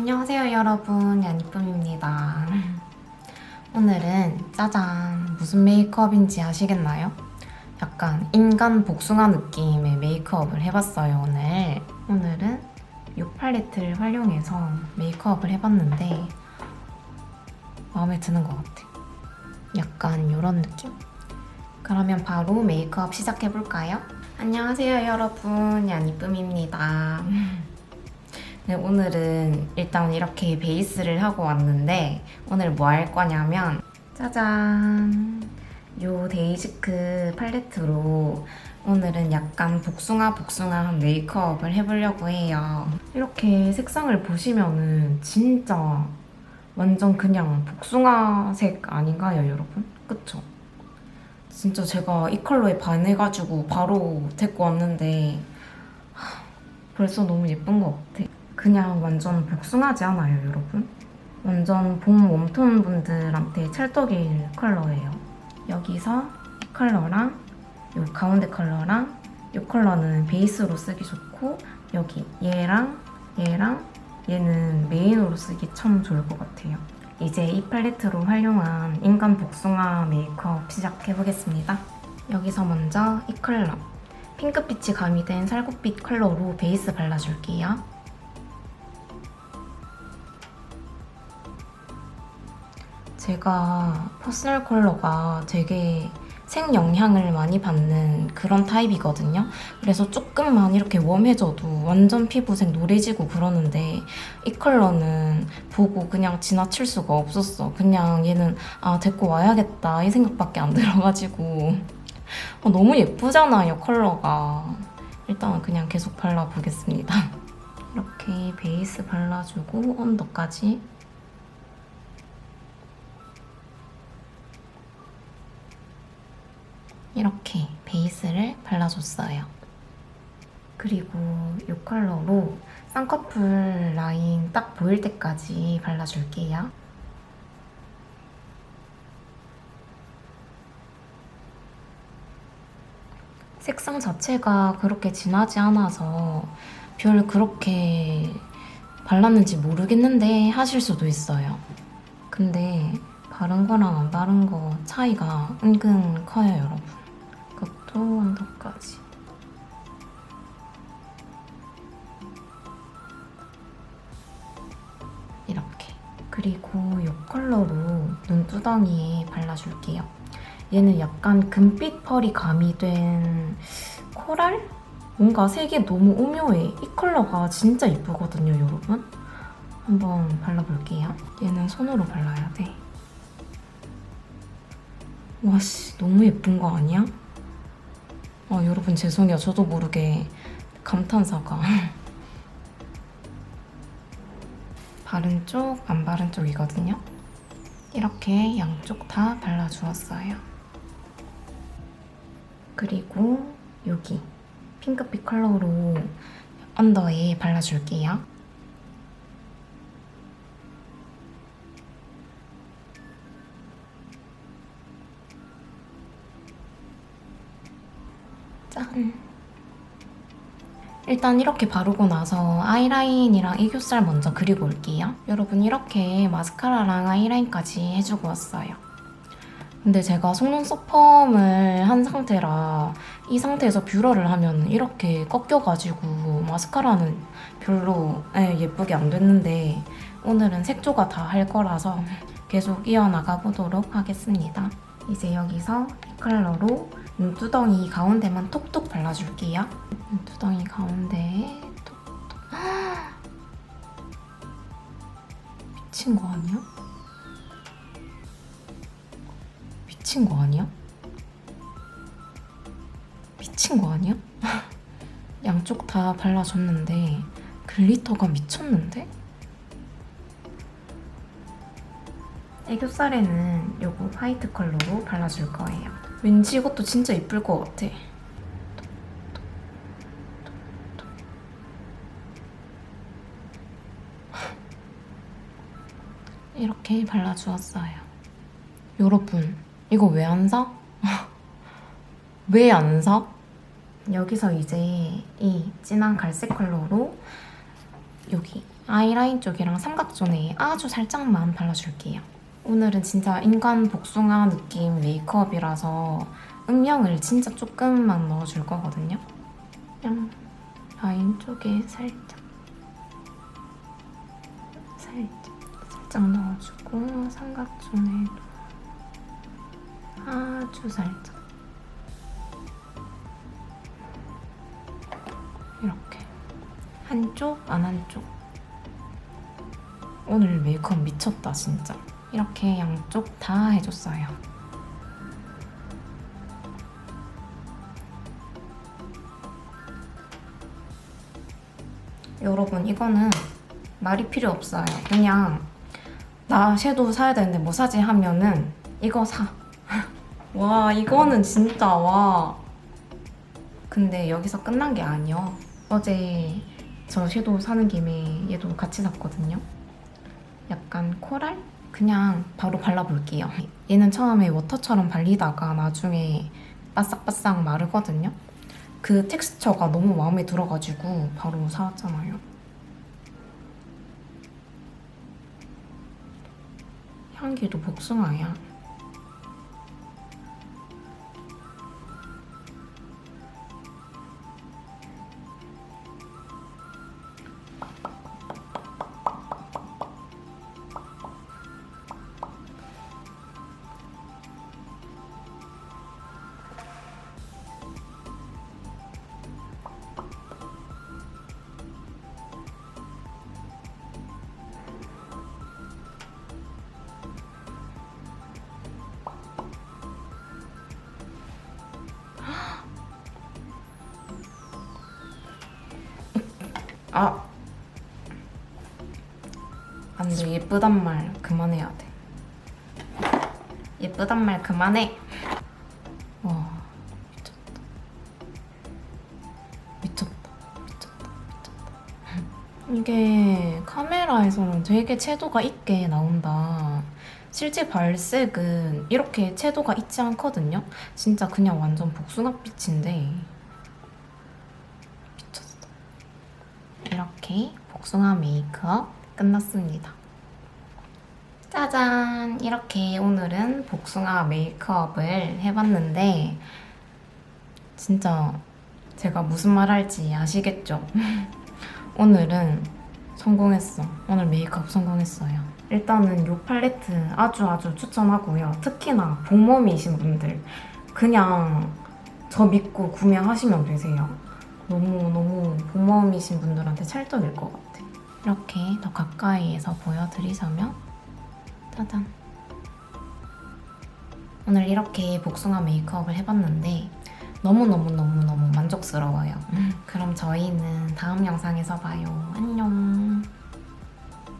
안녕하세요 여러분. 얀이쁨입니다. 오늘은 짜잔. 무슨 메이크업인지 아시겠나요? 약간 인간 복숭아 느낌의 메이크업을 해봤어요 오늘. 오늘은 이 팔레트를 활용해서 메이크업을 해봤는데 마음에 드는 것 같아. 약간 이런 느낌? 그러면 바로 메이크업 시작해볼까요? 안녕하세요 여러분. 얀이쁨입니다. 네, 오늘은 일단 이렇게 베이스를 하고 왔는데 오늘 뭐 할 거냐면 짜잔 요 데이지크 팔레트로 오늘은 약간 복숭아 복숭아한 메이크업을 해보려고 해요 이렇게 색상을 보시면은 진짜 완전 그냥 복숭아색 아닌가요 여러분? 그쵸? 진짜 제가 이 컬러에 반해가지고 바로 데리고 왔는데 하, 벌써 너무 예쁜 것 같아 그냥 완전 복숭아지 않아요, 여러분? 완전 봄 웜톤 분들한테 찰떡일 컬러예요. 여기서 이 컬러랑 이 가운데 컬러랑 이 컬러는 베이스로 쓰기 좋고 여기 얘랑 얘랑 얘는 메인으로 쓰기 참 좋을 것 같아요. 이제 이 팔레트로 활용한 인간 복숭아 메이크업 시작해보겠습니다. 여기서 먼저 이 컬러 핑크빛이 가미된 살구빛 컬러로 베이스 발라줄게요. 제가 퍼스널 컬러가 되게 생영향을 많이 받는 그런 타입이거든요. 그래서 조금만 이렇게 웜해져도 완전 피부색 노래지고 그러는데 이 컬러는 보고 그냥 지나칠 수가 없었어. 그냥 얘는 아 데리고 와야겠다 이 생각밖에 안 들어가지고 어, 너무 예쁘잖아요 컬러가. 일단은 그냥 계속 발라보겠습니다. 이렇게 베이스 발라주고 언더까지 이렇게 베이스를 발라줬어요. 그리고 이 컬러로 쌍꺼풀 라인 딱 보일 때까지 발라줄게요. 색상 자체가 그렇게 진하지 않아서 별 그렇게 발랐는지 모르겠는데 하실 수도 있어요. 근데 바른 거랑 안 바른 거 차이가 은근 커요, 여러분. 언더까지. 이렇게. 그리고 이 컬러로 눈두덩이에 발라줄게요. 얘는 약간 금빛 펄이 가미된 코랄? 뭔가 색이 너무 오묘해. 이 컬러가 진짜 이쁘거든요, 여러분. 한번 발라볼게요. 얘는 손으로 발라야 돼. 와씨 너무 예쁜 거 아니야? 아 여러분 죄송해요. 저도 모르게 감탄사가. 바른 쪽, 안 바른 쪽이거든요. 이렇게 양쪽 다 발라주었어요. 그리고 여기 핑크빛 컬러로 언더에 발라줄게요 짠. 일단 이렇게 바르고 나서 아이라인이랑 애교살 먼저 그리고 올게요. 여러분 이렇게 마스카라랑 아이라인까지 해주고 왔어요. 근데 제가 속눈썹 펌을 한 상태라 이 상태에서 뷰러를 하면 이렇게 꺾여가지고 마스카라는 별로 예, 예쁘게 안 됐는데 오늘은 색조가 다 할 거라서 계속 이어나가 보도록 하겠습니다. 이제 여기서 이 컬러로 눈두덩이 가운데만 톡톡 발라줄게요. 눈두덩이 가운데 톡톡. 미친 거 아니야? 미친 거 아니야? 미친 거 아니야? 양쪽 다 발라줬는데 글리터가 미쳤는데? 애교살에는 요거 화이트 컬러로 발라줄 거예요. 왠지 이것도 진짜 이쁠 것 같아. 이렇게 발라주었어요. 여러분, 이거 왜 안 사? 왜 안 사? 여기서 이제 이 진한 갈색 컬러로 여기 아이라인 쪽이랑 삼각존에 아주 살짝만 발라줄게요. 오늘은 진짜 인간 복숭아 느낌 메이크업이라서 음영을 진짜 조금만 넣어줄 거거든요. 그냥 라인 쪽에 살짝 살짝 살짝 넣어주고 삼각존에도 아주 살짝. 이렇게. 한쪽 안 한쪽. 오늘 메이크업 미쳤다 진짜 이렇게 양쪽 다 해줬어요. 여러분 이거는 말이 필요 없어요. 그냥 나 섀도우 사야 되는데 뭐 사지 하면은 이거 사. 와 이거는 진짜 와. 근데 여기서 끝난 게 아니요. 어제 저 섀도우 사는 김에 얘도 같이 샀거든요. 약간 코랄? 그냥 바로 발라볼게요. 얘는 처음에 워터처럼 발리다가 나중에 바싹바싹 마르거든요. 그 텍스처가 너무 마음에 들어가지고 바로 사왔잖아요. 향기도 복숭아야 아. 안 돼. 예쁘단 말 그만해야 돼. 예쁘단 말 그만해. 와, 미쳤다. 미쳤다. 미쳤다. 미쳤다. 이게 카메라에서는 되게 채도가 있게 나온다. 실제 발색은 이렇게 채도가 있지 않거든요. 진짜 그냥 완전 복숭아빛인데 미쳤어. 이렇게 복숭아 메이크업 끝났습니다. 짜잔! 이렇게 오늘은 복숭아 메이크업을 해봤는데 진짜 제가 무슨 말 할지 아시겠죠? 오늘은 성공했어. 오늘 메이크업 성공했어요. 일단은 이 팔레트 아주 아주 추천하고요. 특히나 복몸이신 분들 그냥 저 믿고 구매하시면 되세요. 너무너무 복몸이신 분들한테 찰떡일 것 같아. 이렇게 더 가까이에서 보여드리자면 짜잔. 오늘 이렇게 복숭아 메이크업을 해봤는데 너무너무너무너무 만족스러워요. 그럼 저희는 다음 영상에서 봐요. 안녕.